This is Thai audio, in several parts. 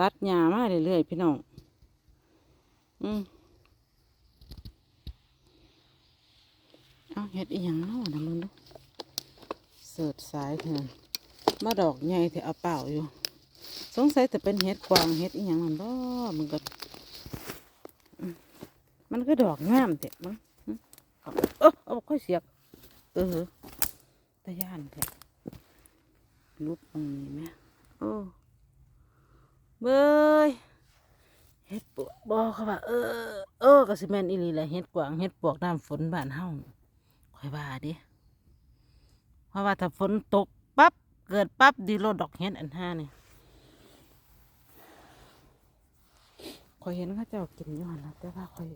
ตัดหญ้ามาเรื่อยๆพี่น้อง อืมเอาเห็ดอีหยังเนาะนะมึงดูเสิร์ชสายเถอะมาดอกใหญ่แต่เอาเปล่าอยู่ สงสัยจะเป็นเห็ดกวางเห็ดอีหยังนั่นบ่มึงก็อืมมันก็ดอกงามแต่มึงอืมเอาเออเอาค่อยเสียบเออตะย่านแท้ลุดตรงนี้ไหมโอ้ เบยเห็ดปวกบอเขาว่าเออเออก็สิแม่นอีหลีแหละเห็ดกวางเห็ดปวกน้ำฝนบ้านเฮาค่อยว่าเดิเพราะว่าถ้าฝนตกปั๊บเกิดปั๊บดีโลดดอกเห็ดอันห้านี่ข่อยเห็นเขาเจ้ากินอยู่หั่นนะแต่ว่าข่อย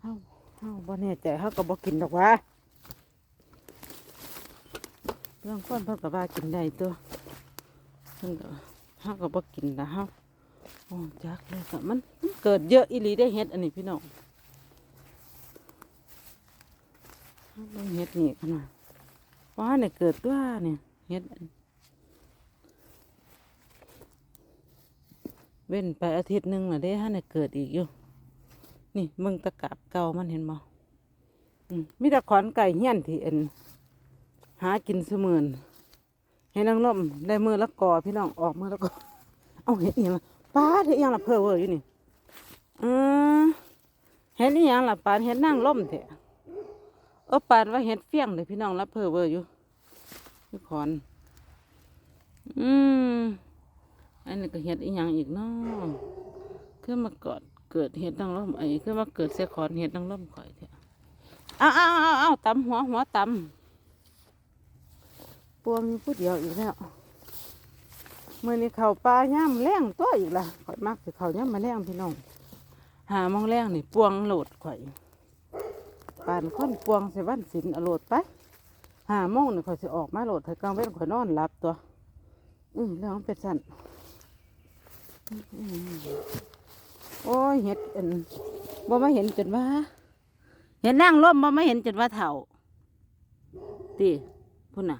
เฮาเฮาบ่แน่ใจเฮาก็บ่กินดอกว่าเรื่องคนเพิ่นก็ว่ากินได้ตัวเพิ่นก็ เฮาก็บ่กินนะเฮาโอ้จักเลยก็มันมันเกิดเยอะอีหลีได้เฮ็ดอันนี้พี่น้องเฮาเบิ่งเฮ็ดนี่ขนาดว่าเนี่ยเกิดตัวเนี่ยเฮ็ดเว้นไปอาทิตย์หนึ่งน่ะเด้ฮะเนี่ยเกิดอีกอยู่ นี่มึงตะกาบเก่ามันเห็นบ่มมีแต่ขอนไก่เหี้ยนที่เอ็นหากินเสมือน ห้นางล่มได้มือละกอพี่น้องออกมือละกอเอาเห็ดอหยังล่ะป้าดเห็ดอหยังล่ะเพอเวอร์อยู่นี่อือเห็ดอหยังล่ะปานเห็ดนางล่มเถอะเออปานว่าเห็ดเฟี้ยงเลยพี่น้องละเพอเวอร์อยู่อยู่ขอนอืมอันนี้ก็เห็ดอีหยังอีกเนาะคือมาเกิดเกิดเห็ดนางร่มไอ้คือมาเกิดเสียขอนเห็ดนางร่มข่อยเถอะอ้าวอ้าวอ้าวอ้าวตำหัวหัวตำ วงอยู่ผู้เดียวอีกแล้วเมื่อนี้เขาปลาย่ำแรงตัวอีกละข่อยมักสิเขาย่ำมาแรงพี่น้อง หามองแรงนี่ปวงโหลดข่อยปานค้นปวงใส่วันศิลเอาโหลดไปหาโมงนี่ข่อยสิออกมาโหลดถ้ากลางเว้นข่อยนอนหลับตัว อืมแล้วเป็นสันโอ้ยเห็ดอันบ่มาเห็นจนว่า เห็นนั่งร่มบ่มาเห็นจนว่าเถ่าตีพุ่นน่ะ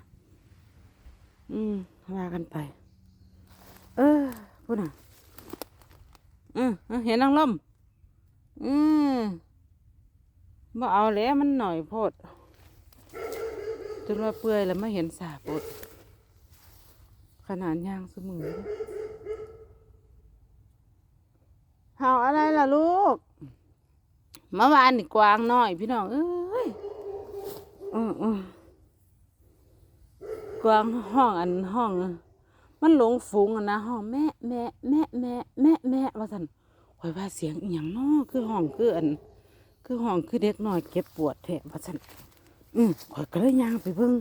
อืมว่ากันไป เออพุ่นน่ะอืมเอเห็นนั่งร่มอืมบ่เอาแล้วมันหน่อยโพดจนว่าเปื่อยแล้วไม่เห็นสาปดขนาดย่างสมือเห่าอะไรล่ะลูกเมื่อวานนี่กวางน้อยพี่น้อง เอ้ยเออเออ กวางห้องอันห้อง มันหลงฝูงอะนะห้องแม่แม่แม่แม่แม่แม่ว่าสันข่อยว่าเสียงอีหยังน้อคือห้องคืออัน คือห้องคือเด็กน้อยเก็บปวดแท้ว่าสันอืมข่อยก็เลยย่างไปเบิ่ง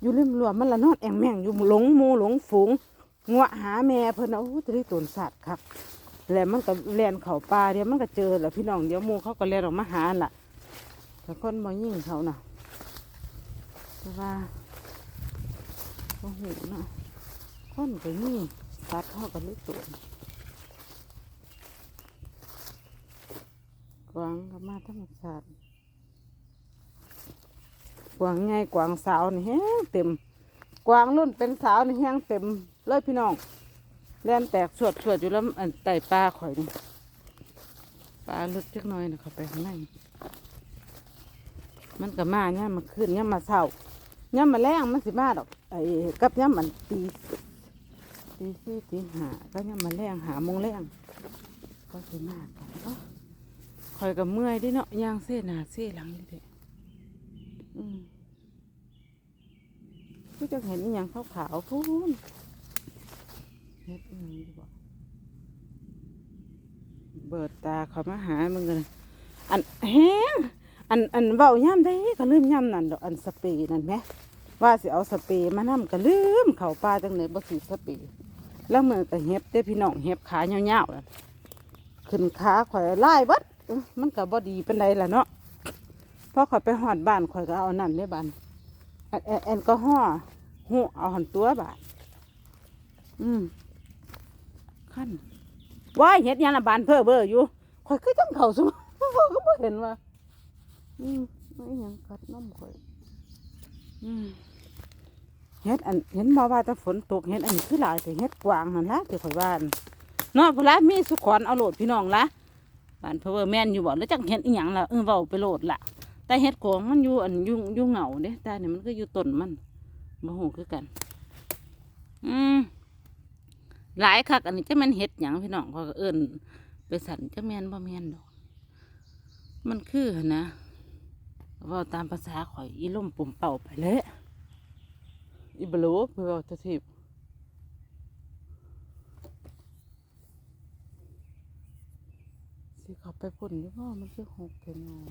อยู่ริมรั้วมันละนอนแองแมงอยู่หลงหมูหลงฝูงงัวหาแม่เพิ่นเอาโอ้ตะได้ตนสัตว์ครับแล้วมันก็แล่นเขาป่าเดี๋ยวมันก็เจอแหละพี่น้องเดี๋ยวหมูเขาก็แล่นออกมาหาล่ะแต่คนมายิ่งเขาน่ะแต่ว่า โอ้โหน่ะคนก็ยิ่งสัตว์เขาก็เลยตัวกวางก็มาธรรมชาติกวางไงกวางสาวนี่แฮงเต็ม กวางรุ่นเป็นสาวนี่แฮงเต็มเลยพี่น้องแล่นแตกสวดสวดอยู่แล้วอันไต่ปลาข่อยนี่ปลาลึกจักหน่อยนะเขาไปข้างในมันก็มาเนี่ยมาขึ้นเนี่ยมาเศร้าเนี่ยมมาแรงมันสิมาดอก ไอ้กับเนี่ยมันตีตีสี่ตีห้าก็เนี่ยมมาแรงหามงแรงก็สิมากันเนาะข่อยก็เมื่อยเดิเนาะย่างเส้นหนาเส้นหลังนี่เด้อืมก็จะเห็นอย่างขาวๆพูนเฮ็ดอีหยังดีบ่เบิดตาเขามาหามึงกันอันแห้งอันอันเว้าย่ำได้ก็ลืมย่ำนั่นดอกอันสเปรย์นั่นแหม ว่าสิเอาสเปรย์มานํก็ลืมเขาป่าจังเลยบ่สิสเปรย์แล้วมือก็เฮ็บเด้พี่น้องเฮ็บขายาๆนั่นขึ้นขาข่อยไล่บัดมันก็บ่ดีเปานใดล่ะเนาะพอข่อยไปฮอดบ้านข่อยก็เอานั่นเด้บ้านแอลแอลแอลกอฮอล์หูเอาหันตัวบาดอืมขั้นว้ายเห็ดยังละบานเพ้อเบ้ออยู่ข่อยคือจังเขาสุก็บ่เห็นว่าอืมไม่ยังกัดน้ำข่อยอืม เห็ดอันเห็นบ่ว่าแต่ฝนตกเห็ดอันนี้คือหลายแต่เห็ดกวางนั่นละที่ข่อยว่านเนาะพละมีสุขอนเอาโหลดพี่น้องละบ้านเพอเวอร์แมนอยู่บ่แล้วจังเห็ดอีหยังล่ะเออเว้าไปโหลดละแต่เห็ดโขงมันอยู่อันยู่อยู่เหงาเด้แต่เนี่ยมันก็อยู่ต้นมันบ่ฮู้คือกัน อืมหลายคักอันนี้จะแม่นเห็ดหยังพี่น้องเขาก็เอิ้นไปสั่นจะแม่นบ่แม่นดอก มันคือนะเว่าตามภาษาข่อยอีล่มปุ่มเป่าไปเลย อีบลูเพื่อเอาจะทิบสิเขาไปพ่นหรือว่ามันคือหกเป็นง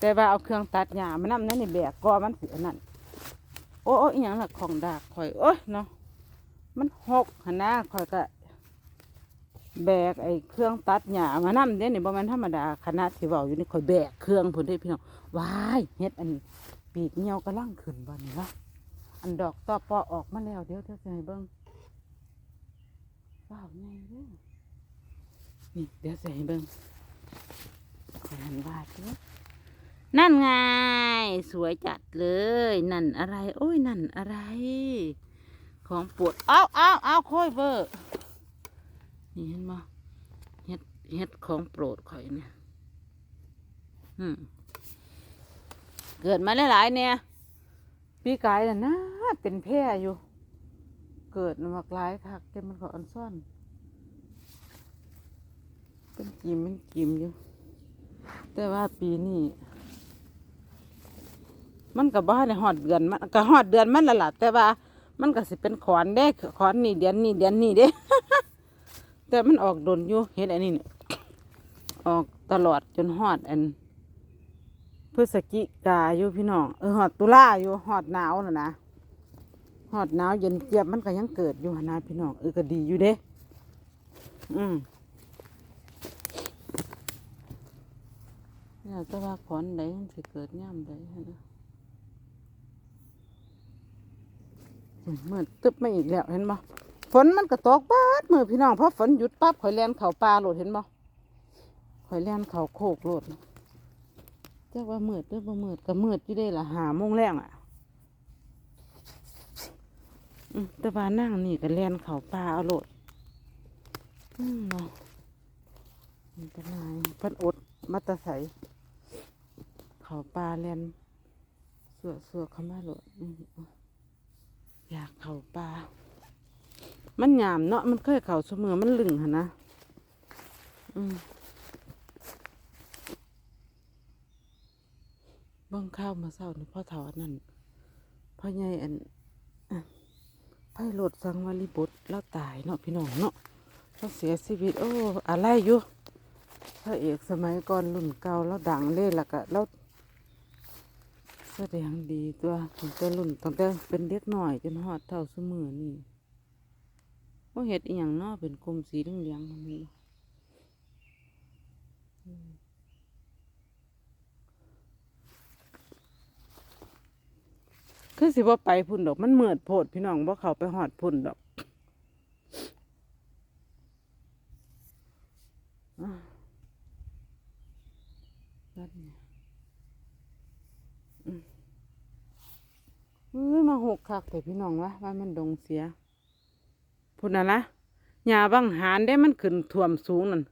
แต่ว่าเอาเครื่องตัดหญ้ามันนำนั่นนี่แบกกอมันเสียนั่นโอ้โอ้อีหยังล่ะของดากข่อยโอ้ยเนาะมันหกหันนะข่อยก็แบกไอ้เครื่องตัดหญ้ามานำเด้นี่บ่แม่นธรรมดาคณะที่เว้าอยู่นี่ข่อยแบกเครื่องพุ่นเด้พี่น้องว้ายเฮ็ดอันนี้ ปีกเหี่ยวกำลังขึ้นบ่นี่วะอันดอกตอปอออกมาแล้วเดี๋ยวเดี๋ยวจะให้เบิ่งว้าวใหญ่เด้อนี่เดี๋ยวจะให้เบิ่งขอหันวาดเด้อนั่นไง สวยจัดเลย นั่นอะไร โอ้ยนั่นอะไร ของปวดเอาเอาเอาค่อยเบอร์นี่เห็นบ่เฮ็ดเฮ็ดของโปรดข่อยเนี่ยอืม เกิดมาหลายๆเนี่ยปีกายน่ะนะเป็นแพร่อยู่ เกิดมากหลายคักแต่มันก็อันซ่อน เป็นกิมเป็นกิมอยู่ แต่ว่าปีนี้มันก็บ่ได้ฮอดเดือนมันก็ฮอดเดือนมันละล่ะแต่ว่า มันก็สิเป็นขอนเด้ขอนนี่เดือนนี้เดือนนี้เด้ แต่มันออกดนอยู่เห็นอันนี้นี่ออกตลอดจนฮอดอัน ฤศจิกาอยู่พี่น้องเออฮอดตุลาอยู่ฮอดหนาวน่ะนะฮอดหนาวเย็นเจี๊ยบมันก็ยังเกิดอยู่นะพี่น้องเออก็ดีอยู่เด้ อืมเนี่ยแต่ว่าขอนใดมันสิเกิดย่ำใดหั่นนะอืมมืดตึ๊บมาอีกแล้วเห็นบ่ฝนมันก็ตกบาดมือพี่น้องเพอฝนหยุดปั๊บข่อยแล่นเข่าปลาโหลดเห็นบ่ข่อยแล่นเข่าโคกโหลดเจ้าว่ามืดหรือบ่มืดก็มืดอยู่ได้ละหาโมงแรงอะแต่ว่านั่งนี่ก็แล่นเขาปลาเอาโหลดอืมเนาะมันก็นายเพิ่นอดมาแตะใสเขาปลาแล่นเสือเสือเขามาโหลดอยากเขาปลามันหยามเนาะมันเคยเขาเสมอมันลึงหนนะอืม เบ้องข้าวมาเศร้านี่พ่อเถาอันนั่นพ่อใหญ่อันไพ่โหลดสังวาลีบุตรแล้วตายเนาะพี่น้องเนาะเขาเสียชีวิต โอ้อะไรอยู่พระเอกสมัยก่อนรุ่นเก่าแล้วดังเล่ละกะแล้วแสดงดีตัวตั้งแต่รุ่นตั้งแต่เป็นเด็กหน่อยจนฮอดเท่าเสมอนี่ว่าเห็ดอีหยังเนาะเป็นกลมสีเหลืองๆมันนี่อืม คือสิว่าไปพุ่นดอก มันเมือดโพดพี่น้องว่าเขาไปหอดพุ่นดอกอ่านั่นไงอืมเอ้ยมาหกคักแต่พี่น้องวะว่ามันดงเสียพุ่นน่ะละหญ้าบางหานได้มันขึ้นท่วมสูงนั่น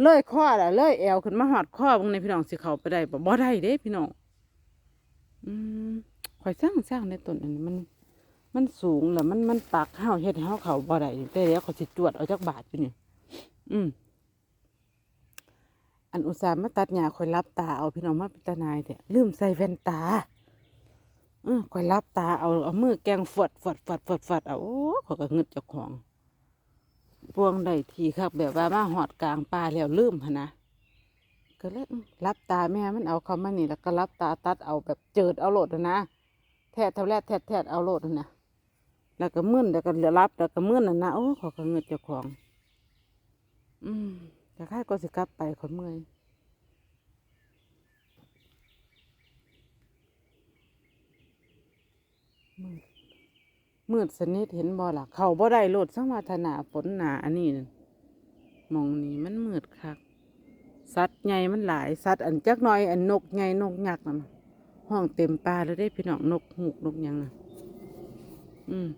เลื่อยข้อละเลื่อยแอวขึ้นมาหอดข้อบางในพี่น้องสิเขาไปได้บ่บ่ได้เด้พี่น้องอืม ข่อยสร้างสร้างในต้นอันนี้มัน มันสูงแล้วมันมันปากห้าวเฮ็ดห้เฮาเขาบ่ได้นี่แต่เดี๋ยวเขาสิจวดเอาจักบาทอยู่นี่อืมอันอุตส่าห์มาตัดหญ้าข่อยรับตาเอาพี่น้องมาเป็นตาหนายแต่ลืมใส่แว่นตาเออข่อยรับตาเอาเอามือแกงฝดฝดฝดฝดฝดเอาโอ้ข่อยก็งึดเจ้าของพวงได้ทีครับแบบว่ามาหอดกลางป่าแล้วลืมหนะก็เลยรับตาแม่มันเอาเขามานี่แล้วก็รับตาตัดเอาแบบเจิดเอาโหลดนะ แทะเท่าแรกแทะแทะเอาโหลดนะแล้วก็มึนแล้วก็เหลือรับแล้วก็มึนน่ะนะโอ้ขอยก็เงิดเจ้าของ อืมแต่ค่ายก็สิกลับไปขอเมื่อยมืดมืดสนิทเห็นบ่ล่ะ เขาบ่ได้โลดสังวัฒนาฝนหนาอันนี้นั่นหมองนี้มันมืดคักสัตว์ใหญ่มันหลายสัตว์อันจักหน่อยอันนกใหญ่นกยักษ์นั่น ห้องเต็มป่าแล้วได้พี่น้องนกหูกนกยังนะอืม